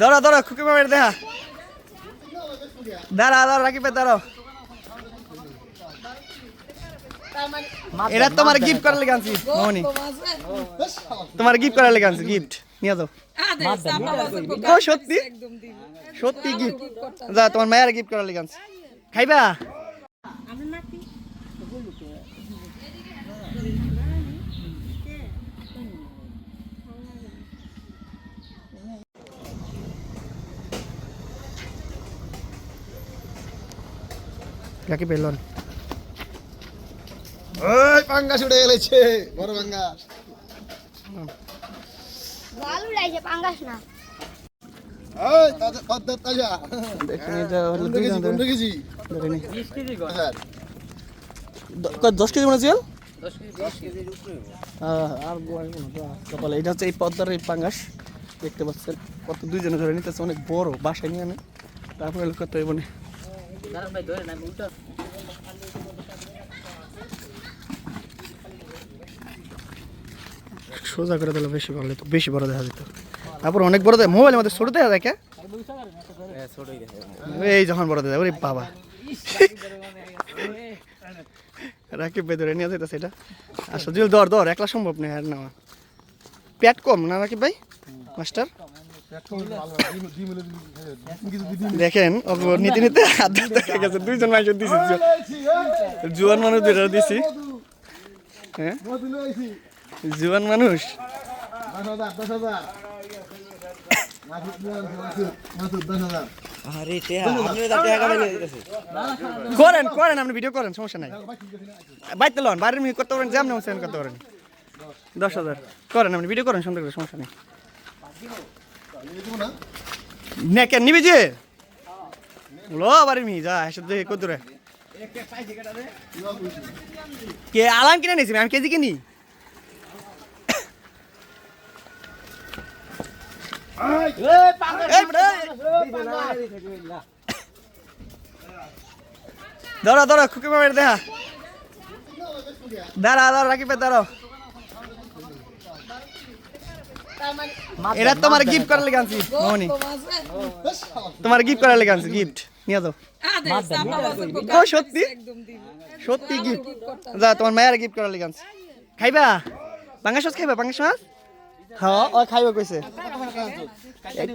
ধরো ধরো, খুকি মামের দেখা দাঁড়া দাঁড়া রাখি পে দাঁড়াও। এটা তোমার গিফট করার লেগে আনছি মোহনি তোমার গিফট করার লেগে আনছি গিফট নিয়ে দাও সত্যি? সত্যি গিফট যা, তোমার মায়ের গিফট করার লেগে আনছি। খাইবা? পেলন ওই পাঙ্গাস গেলেছে বড় পাঙ্গাস। পাঙ্গাস না। ওই তাজা তাজা। তাজা দেখুন এটা হলো কোন কেজি জন কোন কেজি। ধরে নি। হ্যাঁ। দশ কেজি মনে আর। এটা হচ্ছে এই পদ্মার এই পাঙ্গাস। দেখতে পাচ্ছেন কত দুইজনে ধরে নিতেছে অনেক বড় বাসায় নিয়ে আনে। তারপরে কত মানে সোজা করে দিলে বেশি ভালো বেশি বড় দেখা যেত। তারপর অনেক বড় দেয় মোবাইলের মধ্যে ছোট দেখা যায় কে? এই যখন বড় দেয় ওরে বাবা। রাকিব ভাই ধরে নিয়ে যেতেছে এটা। আসো জুল দর দর একলা সম্ভব নেই আর নেওয়া পেট কম না রাকিব ভাই? মাস্টার? দেখেন নিতে নিতে হাত ধরে গেছে। দুইজন মানুষ দিছি জুয়ান মানুষ দুইটা দিছি। হ্যাঁ? জুয়ান মানুষ। করেন করেন, আপনি ভিডিও করেন, সমস্যা নাই। বাইতে লন, বাড়ির মিহি করতে পারেন সেন করতে পারেন। দশ হাজার। করেন, আপনি ভিডিও করেন সুন্দর করে সমস্যা নেই। নে কেন নিবি যে? লো বাড়ির মিহি যা এসে দেখে কত দূরে? কে আলাম কিনে নিয়েছি আমি কেজি কিনি। ধরো ধরো খুকি মামের দেখা দাঁড়া দাঁড়া রাখি পে দাঁড়াও। এটা তোমার গিফট করার লেগে আনছি মোহনি তোমার গিফট করার লেগে আনছি গিফট নিয়ে দাও ও সত্যি? সত্যি গিফট যা তোমার মায়ের গিফট করার লেগে আনছি। খাইবা? পাঙ্গাস মাছ খাইবা? পাঙ্গাস মাছ হ্যাঁ ও খাইবা কইছে।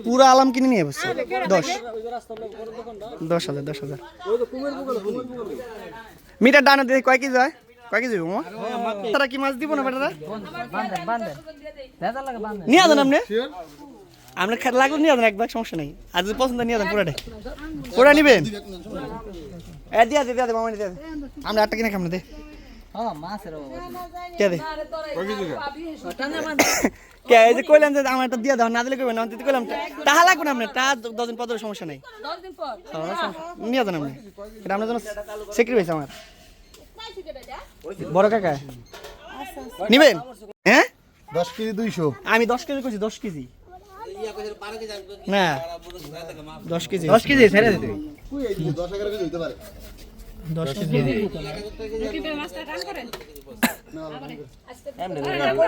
পুরো আলাম কিনে নিয়ে বসছে। দশ। দশ হাজার দশ হাজার। মিটার ডানা দিয়ে কয় কেজি হয়? কয় কেজি মামা তারা কি মাছ দিব না বেটারা? নিয়ে আসেন আপনি? আপনার খাট লাগলে নিয়ে আসেন একবার সমস্যা নেই। আর যদি পছন্দ নিয়ে আসেন পুরাটাই পুরা নিবেন? এ দিয়া দে দিয়া দে মামা দিয়া দে। আমরা আটটা কিনে খাম না দে। কে দে কে এই যে আমার একটা দিয়ে দাও না দিলে কইবেন কইলাম লাগবে না তা পর সমস্যা নেই। হ্যাঁ, নিয়ে যান আপনি। এটা আপনার জন্য স্যাক্রিফাইস আমার। বড় কাকা? নিবেন? হ্যাঁ? দশ কেজি দুইশো। আমি দশ কেজি কইছি দশ কেজি। না দশ কেজি। দশ কেজি ছেড়ে দিতে দশ এগারো কেজি। হইতে পারে দশ কেজি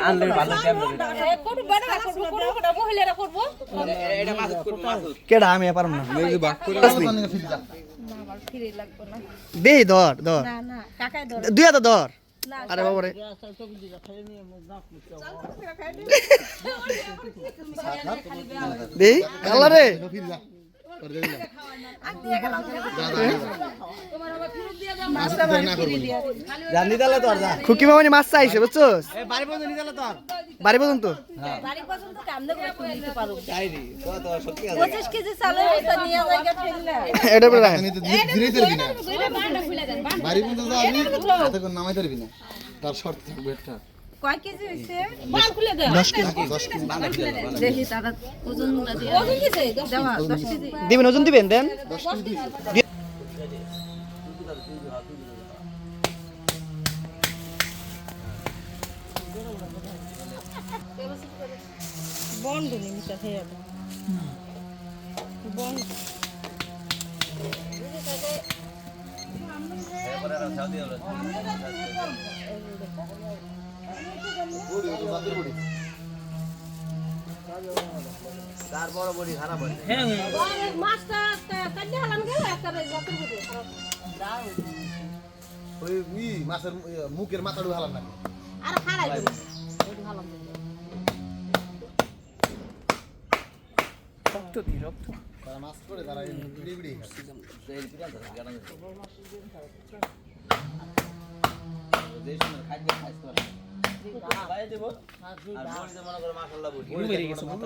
আনলে ভালো কেডা আমি পারম না। না আমার ফিরে লাগবে না দেই ধর ধর না না কাকায় ধর দুই হাতে ধর আরে দেই আল্লাহ রে খুকি মামানি মাছ চাইছে বুঝছস? বাড়ি পর্যন্ত এটা পর্যন্ত নামাই পারবি না। তার শর্ত থাকবে একটা। কয় কেজি হইছে বান খুলে দে দশ কেজি দশ কেজি দেখি তারা ওজন ওজন দিছে দেওয়া 10 কেজি। দিবেন ওজন দিবেন দেন। বন্ড নিমিতা হয়ে বন্ড। তার বড় বড়ি খারাপ হয় মাছটা কাটলে হালান গেল একটা জাতের মধ্যে ওই ই মাছের ইয়ে, মুখের আর দেবো। হালান রক্ত দি রক্ত। তারা মাছ করে তারা বিড়ি বিড়ি মোটা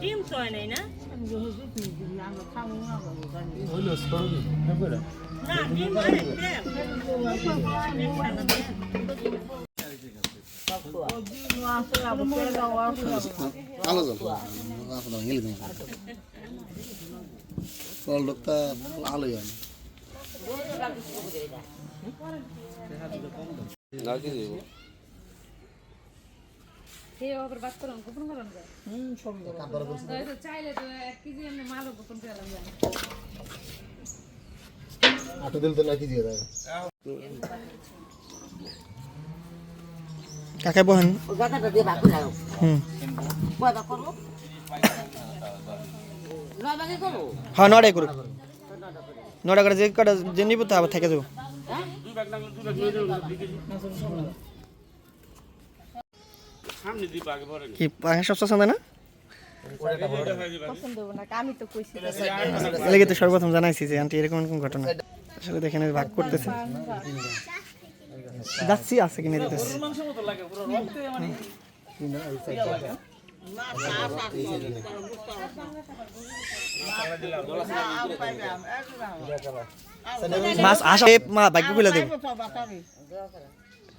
ডিম তো নাই না না ডিম আলো জল আসলে হেলে দেয় কল ডক্তা আলোই হয় না হে ওপর বাদ করুন গোপন করুন হুম সব তো। চাইলে তো এক কেজি এমনি মালও গোপন করে লাগবে আটো দিল তো নাকি দিয়ে দেয়। কাকে বহেন? গাদাটা দিয়ে ভাগ করে দাও হুম। কয় ভাগ করব? নয় ভাগে করব? হ্যাঁ নটাই করুক। নটা করে যে কটা যে নিব তো আবার থেকে যাব। হ্যাঁ? কি পাখা সব পছন্দ না এলাকে তো সর্বপ্রথম জানাইছি যে আন্টি এরকম এরকম ঘটনা। আসলে দেখেন ভাগ করতেছে। যাচ্ছি আছে কিনে দিতেছি। মাছ আসা ভাগ্য খুলে দেবো।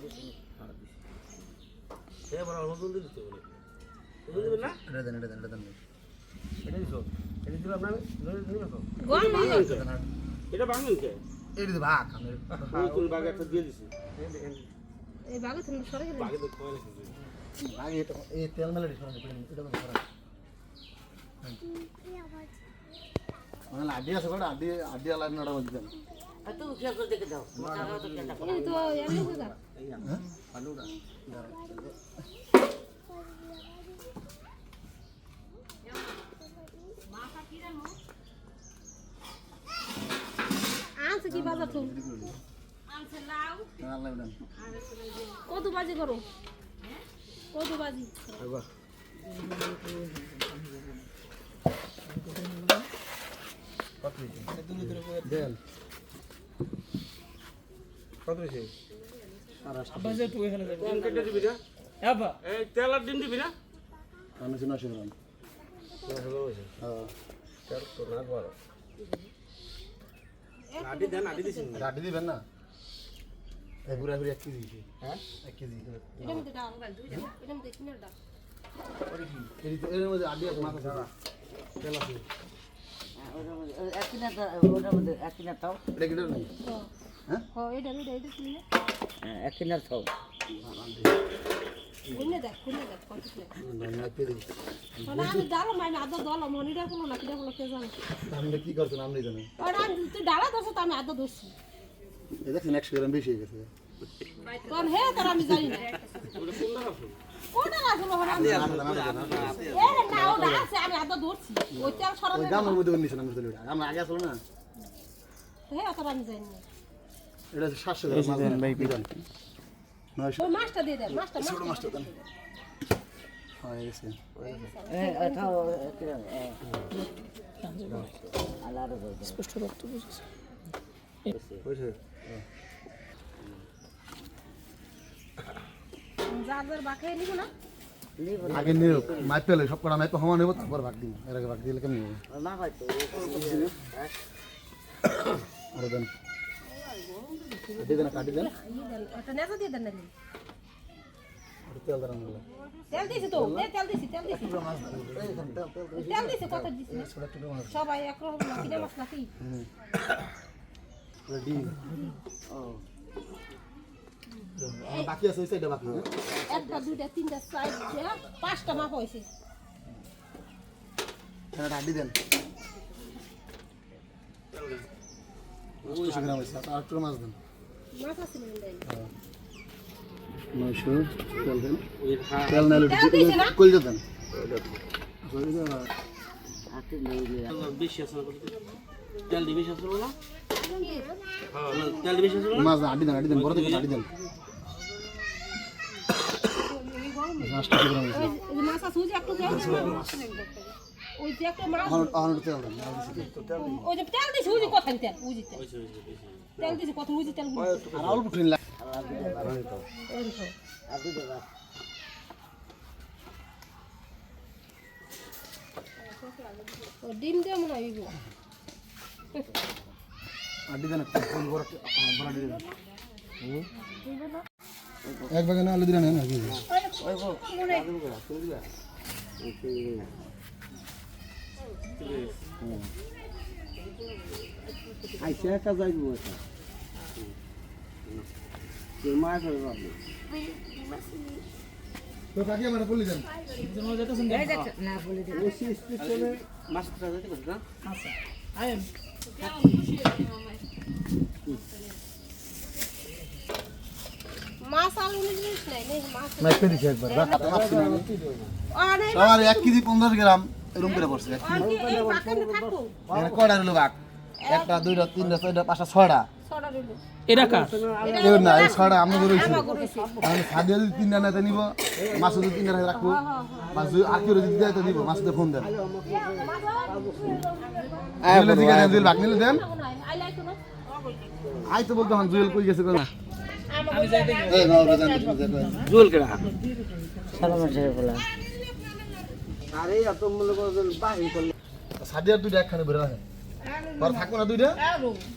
হ আমি নাকি ওই প্যান আলা এটা দেন এটা দেন এটা দেন এটা দি ভাগ এই বাগু তুমি সরে গেলে ভাগ এটা দিছ এটা মানে আড্ডি আছে বড় আড্ডি আড্ডি আলা নড়া মধ্যে দেন খেয়াল করে দেখে দাও কেটা আনছে কি বাজার দেন কত বাজি করো? কত বাজি? দেন। আমি শুনে আসি গ্রাম রাডি দিবেন না? এই ঘুরা ঘুরি এক কেজি। হ্যাঁ? এক কেজি। এর মধ্যে আছে মাথা ছাড়া। তেল আছে। এক কিনা ওটার মধ্যে এক কিনা থাও এটা কিলো নাই? হ। এটা এটা এটা কিনে না এক কেজি আমি ডালো মাইনে আদা দল মনিটা কোনো না কিটা কোনো কে কি করছেন আপনি জানেন ওটা আমি তুই ডালা দছ তো আমি আদা দছি এই একশো গ্রাম বেশি হয়ে গেছে কোন হে তোর আমি জানি না কোনটা আসলে হরে আমি এ না ওটা আছে আমি আদা ধরছি ওই তেল ওই মধ্যে আমি বুঝতে আমরা আগে আসলো না? হে তোর আমি জানি এটা সাতশো গ্রাম ভাই, দিবেন। নয়শো মাছটা দিয়ে দে মাছটা ছোট মাছটা। মাছটা দেন। হয়ে গেছে। এ এটাও কিরম এ আলাদা করে স্পষ্ট রক্ত বুঝেছে যার যার বাঁকে নিব না? আগে নিয়ে মাইপ পেলে সব কটা মাইপ সমান নেব তারপর ভাগ দিব। এর আগে ভাগ দিলে কেমন হবে? না হয়তো আরও দেন। কাটি দেন কাটি দেন ই দেন ওটা নেজা দিয়ে দেন নাকি একটু তেল দিছি তো তেল দিছি তেল দিছি তেল দিছি কত সবাই একরকম বাকি আছে সাইডে বাকি? একটা দুইটা তিনটা চারটা পাঁচটা মাপ হয়েছে এখানে আড্ডি দেন নয়শো গ্রাম হয়েছে আর একটু মাছ দেন নয়শো তেল দেন। তেল নাহলে তেল দিছে দেন তেল মাছ দেন দেন বড় থেকে দেন। ওই যে দিছে। ওই যে তেল। ওই যে তেল? তেল দিছে কত যে তেল আর অল্প ট্রেন লাগে ডিম দিয়ে মনে হয়। আড্ডি দেন এক বাগানে আলু দিলেন না কি আইসে একটা যাইব এটা কে মাছ হবে আপনি তো কাকি আমার বলি দেন। না বলে দে ওই স্টেশনে মাছ ধরা যেতে পারে না? মাছ আলু জিনিস নাই? নেই মাছ মাইক পে দিছি একবার রাখ। মাছ কিনে আনি। অনেক আমার এক কেজি পঞ্চাশ গ্রাম এরকম করে পড়ছে এক কয়টা বাঘ? একটা দুইটা তিনটা ছয়টা পাঁচটা ছয়টা। ছড়া রইল কেউ না এই ছয়টা আমাদের রয়েছে আমাকে আমি সাদিয়া যদি তিনটা নেতে নিব মাছ যদি তিনটা নেতে রাখব। মাছ যদি আর কেউ যদি দেয় তো দিব ফোন দেন। জুয়েল নিলে দেন আই লাইক না আই তো বলতো হ্যাঁ জুয়েল কই গেছে কোন এই নাও রে জান জুল সালাম বলা আরে এত মূল্য করে বাহি করলে। সাদিয়ার দুইটা একখানে বের রাখে আর থাকব না দুইটা?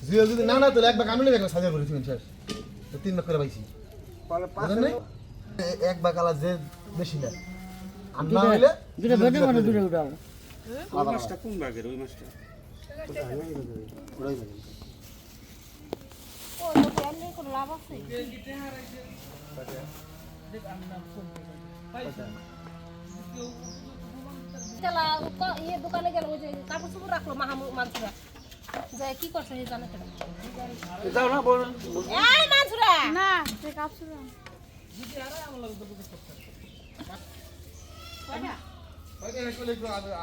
জুয়েল যদি না না তাহলে এক বাঘ আমি নেবে সাদিয়া করে দিবেন শেষ। তিন বাঘ করে পাইছি। এক বাঘ আলা যে বেশি না আর না হইলে দুটো বেদে মানে দুটো উঠাও। ওই মাছটা কোন বাগের ওই মাছটা? ওরাই যাবে। ও তো এমনি কোনো লাভ আছে ক- ইয়ে দোকানে গেল ওই যে কাপড় চোপড় রাখল মাহামু মানসুরা। যে কি করছে এই জানে যাও না বল। এই মানসুরা! না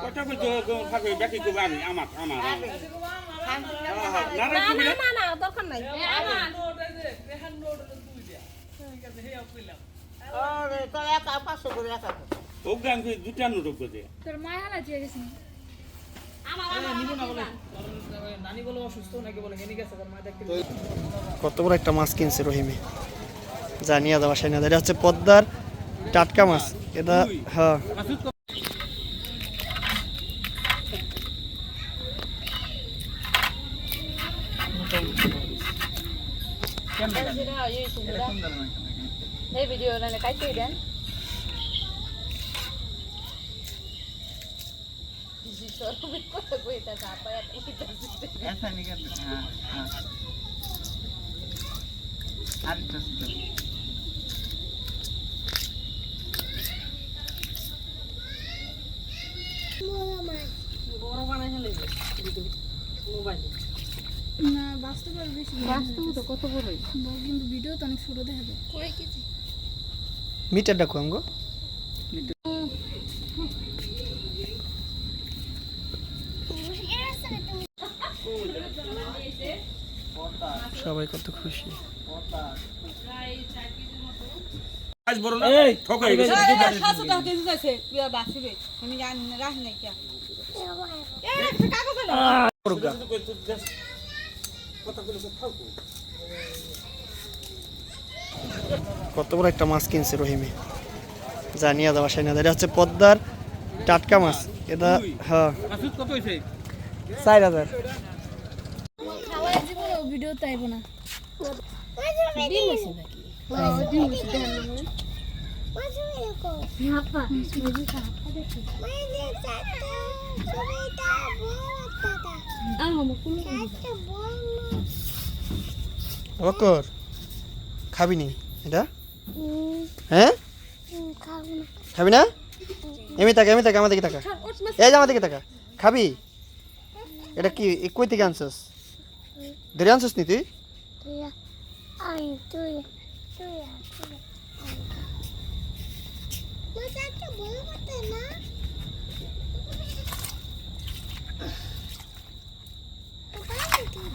কথা বলতে থাকবে বাকি করবে আমি আমার আমার না না না না দরকার নাই। আরে তোর একা পাঁচশো করে একা করে দুটা নোট করে কত বড় একটা মাছ কিনছে রহিমে। যা নিয়ে যাওয়া সাইনা এটা হচ্ছে পদ্মার টাটকা মাছ। এটা হ্যাঁ। এই ভিডিও কাইতে দেন। না বাস্তবে আরও বেশি বাস্তব তো কত বড়, কিন্তু ভিডিও তো অনেক ছোট দেখা যায় কয় কেজি মিটার ডাকো আমগো সবাই কত খুশি আজ বড় না ঠক হয়ে গেছে সাতশো টাকা কেজি যাচ্ছে বাঁচিবে আমি জানি না রাখি নাই কে একটা কাগজ হলো কত বড় একটা মাছ কিনছে রহিমে। জানিয়া নিয়ে যাওয়া সাইনা এটা হচ্ছে পদ্মার টাটকা মাছ। এটা হ্যাঁ। চার হাজার। ভিডিও তাইব না। খাবি নি? এটা? হ্যাঁ? খাবি না। এমনি তাকা এমনি তাকা আমার দিকে এই যে আমার দিকে খাবি? এটা কি কই থেকে আনছস? ধরে আনছিস নি তুই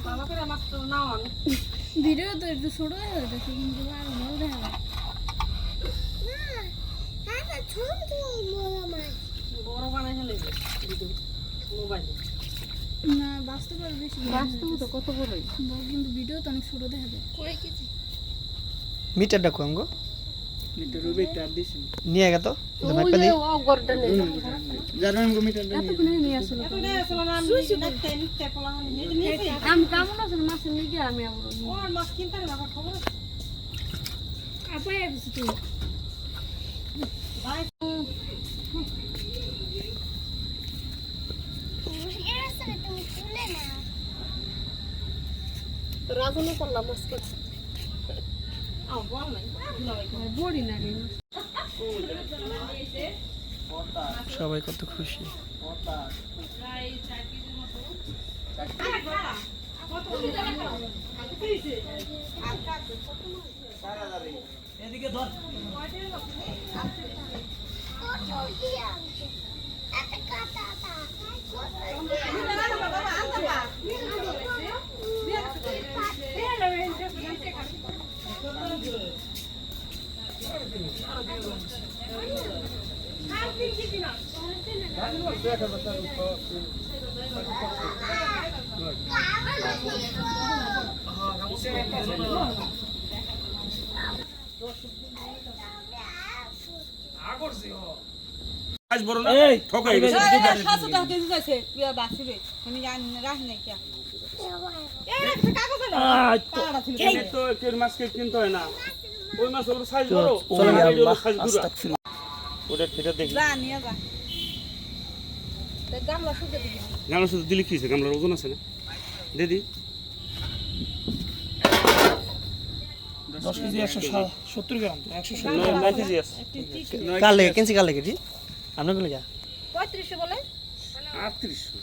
ভালো ভিডিও তো একটু ছোট হয়ে যাচ্ছে কিন্তু আর বড় দেখা যায় বড় বানাই ফেলে মোবাইলে বাস্তবে বেশি বাস্তব তো কত বড়ই? বড় কিন্তু ভিডিও তো অনেক ছোট দেখা যায়। কয় কেজি মিটার ডাকো আমগো নিয়ে গেতো মাইপা দি আমি কেমন আবার ওর মাছ কিনতে না খবর তুই। রাজনে করলাম মাছ করছে বল নাই বড়ি না রে সবাই আজ বড় না? ঠক গেছে। সাতশো টাকা কেজি যাচ্ছে বাঁচিবে আমি জানি না রাখি নাই কে একটা কাগজ হলো পাড়া ছিল এই তো কের মাছ কে কিনতে হয় না। ওই মাছ ওর সাইজ বড়। সাইজ গুড়া ওটা ফিরে দেখি গামলা শুধু দিলে কি গামলার ওজন আছে না? দিদি লেগে কিনছি লেগে জি আপনার লেগে পঁয়ত্রিশশো বলে। আটত্রিশশো।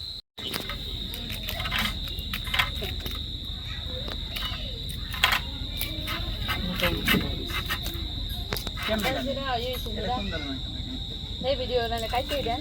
এই ভিডিও মানে কাইতে দেন।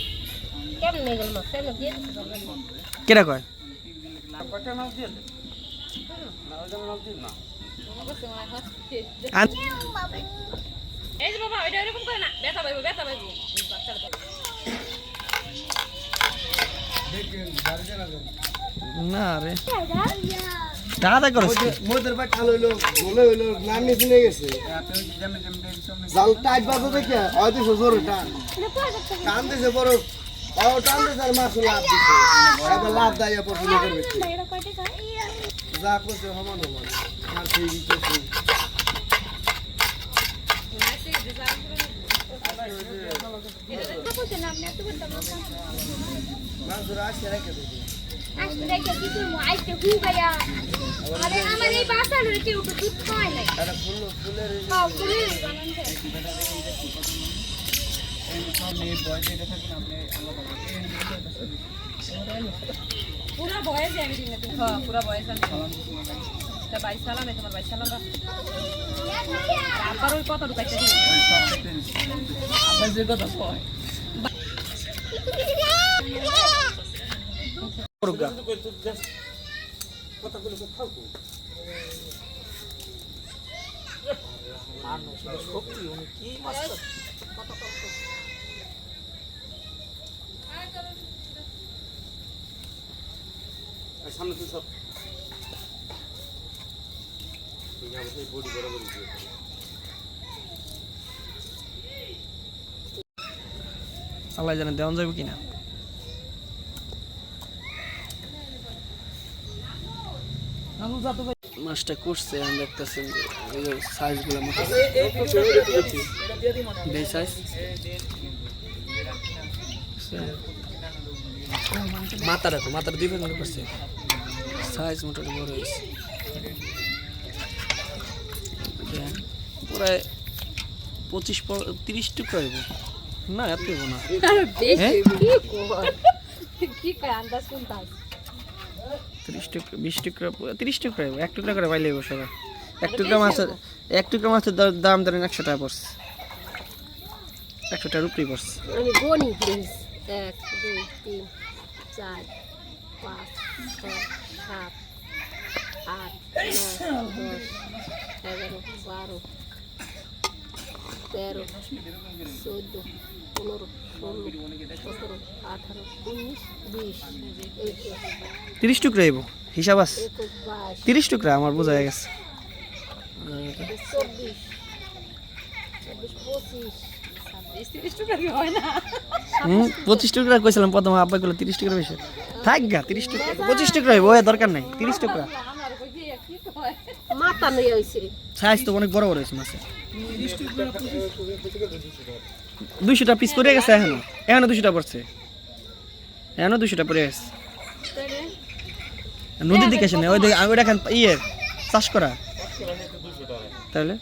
কেটা কয়? ওইটা এই যে বাবা এটা এরকম করে না ব্যথা পাইবো ব্যথা পাইবো। না রে। দাদা করছ কি? মোদের ভাই খাল হইল বলে হইল নাম নিয়ে শুনে গেছে জাল টাইট বাজো দেখে হয়তো জোরে টান। টান দিছে বড় যা করছে সমান সমান। আর সেই দিতেছে আসছে রেখে হ্যাঁ, ফুলের দেয়। পুরা বয়স আমি দিনে হ্যাঁ পুরা বয়স আমি বাইশ সাল আমি, তোমার বাইশ সাল আবার ওই কত ঢুকাইতে দিই আবার যে কথা কয় করুগা কথা বলে তো থাকো শক্তি উনি কি মাস্টার? সামনে তুই সব। সেই বডি বরাবর আল্লাহ জানে দেওয়ান যাবে কিনা। নানু যা তো ভাই মাছটা করছে আমি দেখতেছেন যে সাইজগুলো মতো বেশ সাইজ মাথাটা তো মাথাটা দুই ভাগ করছে। সাইজ মোটামুটি বড় হয়েছে। প্রায় পঁচিশ তিরিশ টুকরা হইব। না এত হইব না। হ্যাঁ? তিরিশ টুকরা বিশ টুকরা তিরিশ টুকরা হইব এক টুকরা করে পাইলে হইব সবাই। এক টুকরা মাছের এক টুকরা মাছের দাম ধরেন একশো টাকা পড়ছে। একশো টাকার উপরেই পড়ছে। আমি গনি প্লিজ এক দুই তিন। চার পাঁচ ছয় সাত আট নয় দশ এগারো বারো তেরো চোদ্দ পনেরো ষোলো সতেরো আঠারো উনিশ বিশ তিরিশ টুকরা হইব হিসাব আছে। তিরিশ টুকরা আমার বোঝা গেছে। চব্বিশ চব্বিশ পঁচিশ পঁচিশ টুকরা কইছিলাম প্রথম আব্বাই গুলো তিরিশ টুকরা বেশি। থাক গা তিরিশ টুকরা। পঁচিশ টুকরা হইব দরকার নাই তিরিশ টুকরা। সাইজ তো অনেক বড় বড় হয়েছে মাছের। দুইশোটা পিস পড়ে গেছে এখনও। এখনও দুশোটা পড়ছে। এখনও দুশোটা পড়ে গেছে। নদীর দিকে আসে না ওই দিকে ওইটা খান ইয়ে চাষ করা। তাহলে?